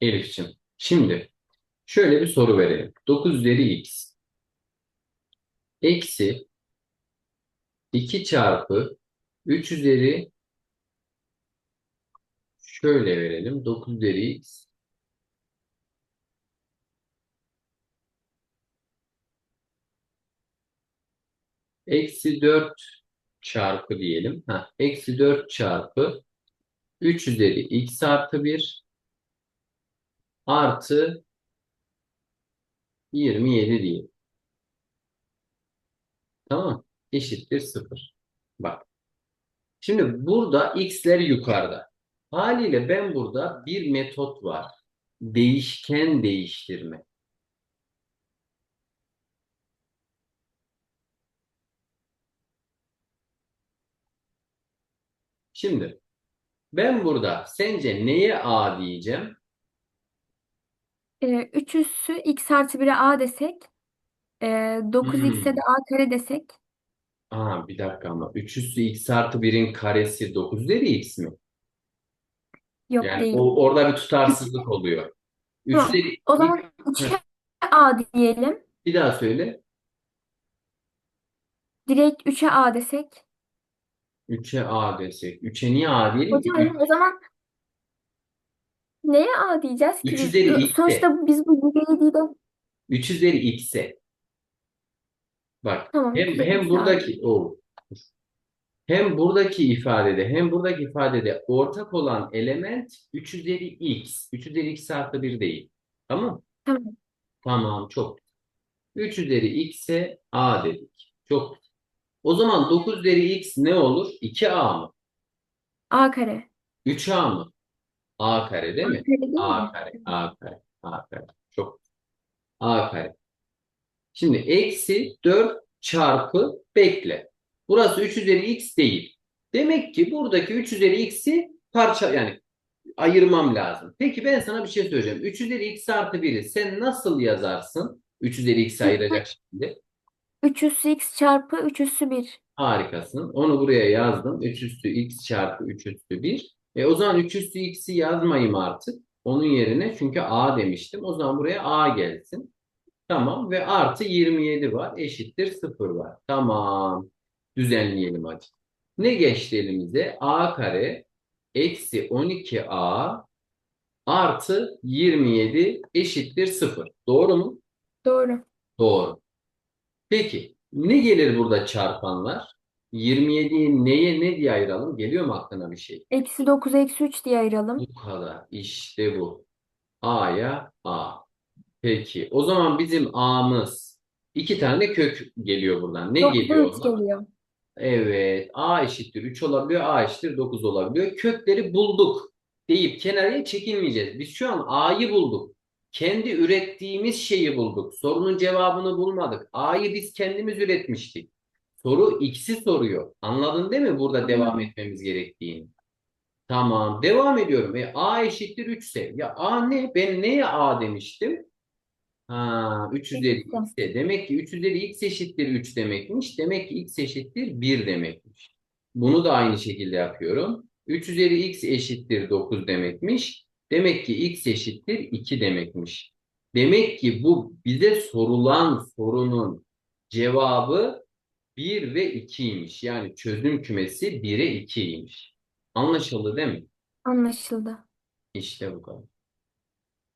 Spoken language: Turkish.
Elif'ciğim. Şimdi şöyle bir soru verelim. 9 üzeri x eksi 2 çarpı 3 üzeri şöyle verelim. 9 üzeri x eksi 4 çarpı diyelim. Ha, eksi 4 çarpı 3 üzeri x artı 1 artı 27 diyelim. Tamam. Eşittir 0. Bak. Şimdi burada x'ler yukarıda. Haliyle ben burada bir metot var. Değişken değiştirme. Şimdi ben burada sence neye a diyeceğim? Ee, 3 üssü x artı 1'e a desek. E, 9x'e Hmm. de a kare desek. Aa, bir dakika ama 3 üssü x artı 1'in karesi 9 üzeri x mi? Yok Yani değil. o, orada bir tutarsızlık oluyor. 3 Tamam. üzeri O x, zaman 3'e a diyelim. bir daha söyle. Direkt 3'e a desek. 3'e a desek. 3'e niye a diyelim ki? Hocam o zaman neye a diyeceğiz ki 3 biz? üzeri x'e. Sonuçta biz bu yüzeydi de 3 üzeri x'e. Bak tamam hem, 3 üzeri hem a. buradaki o hem buradaki ifadede hem buradaki ifadede ortak olan element 3 üzeri x. 3 üzeri x artı 1 değil. Tamam Tamam. Tamam çok. 3 üzeri x'e a dedik. Çok. O zaman 9 üzeri x ne olur? 2a mı? a kare. 3a mı? A kare değil mi? değil a mi? kare, a kare, a kare. Çok. a kare. Şimdi eksi 4 çarpı bekle. Burası 3 üzeri x değil. Demek ki buradaki 3 üzeri x'i parça yani ayırmam lazım. Peki ben sana bir şey söyleyeceğim. 3 üzeri x artı 1'i sen nasıl yazarsın? 3 üzeri x'i ayıracak şekilde. 3 üssü x çarpı 3 üssü 1. Harikasın. Onu buraya yazdım. 3 üstü x çarpı 3 üstü 1. E o zaman 3 üstü x'i yazmayayım artık. Onun yerine çünkü a demiştim. O zaman buraya a gelsin. Tamam ve artı 27 var. Eşittir 0 var. Tamam. Düzenleyelim hadi. Ne geçti elimize? a kare eksi 12a artı 27 eşittir 0. Doğru mu? Doğru. Doğru. Peki ne gelir burada çarpanlar? 27'yi neye ne diye ayıralım? Geliyor mu aklına bir şey? Eksi 9 eksi 3 diye ayıralım. Bu kadar. İşte bu. A'ya A. Peki. O zaman bizim A'mız iki tane kök geliyor buradan. Ne 9'da geliyor 3 oradan? geliyor. Evet. A eşittir 3 olabiliyor. A eşittir 9 olabiliyor. Kökleri bulduk deyip kenarıya çekilmeyeceğiz. Biz şu an A'yı bulduk. Kendi ürettiğimiz şeyi bulduk. Sorunun cevabını bulmadık. A'yı biz kendimiz üretmiştik. Soru X'i soruyor. Anladın değil mi burada devam etmemiz gerektiğini? Tamam. Devam ediyorum. E, A eşittir 3 ise. Ya A ne? Ben neye A demiştim? Ha, 3 üzeri Eksi. x'e. Demek ki 3 üzeri x eşittir 3 demekmiş. Demek ki x eşittir 1 demekmiş. Bunu da aynı şekilde yapıyorum. 3 üzeri x eşittir 9 demekmiş. Demek ki x eşittir 2 demekmiş. Demek ki bu bize sorulan sorunun cevabı 1 ve 2'ymiş. Yani çözüm kümesi 1'e 2'ymiş. Anlaşıldı değil mi? Anlaşıldı. İşte bu kadar.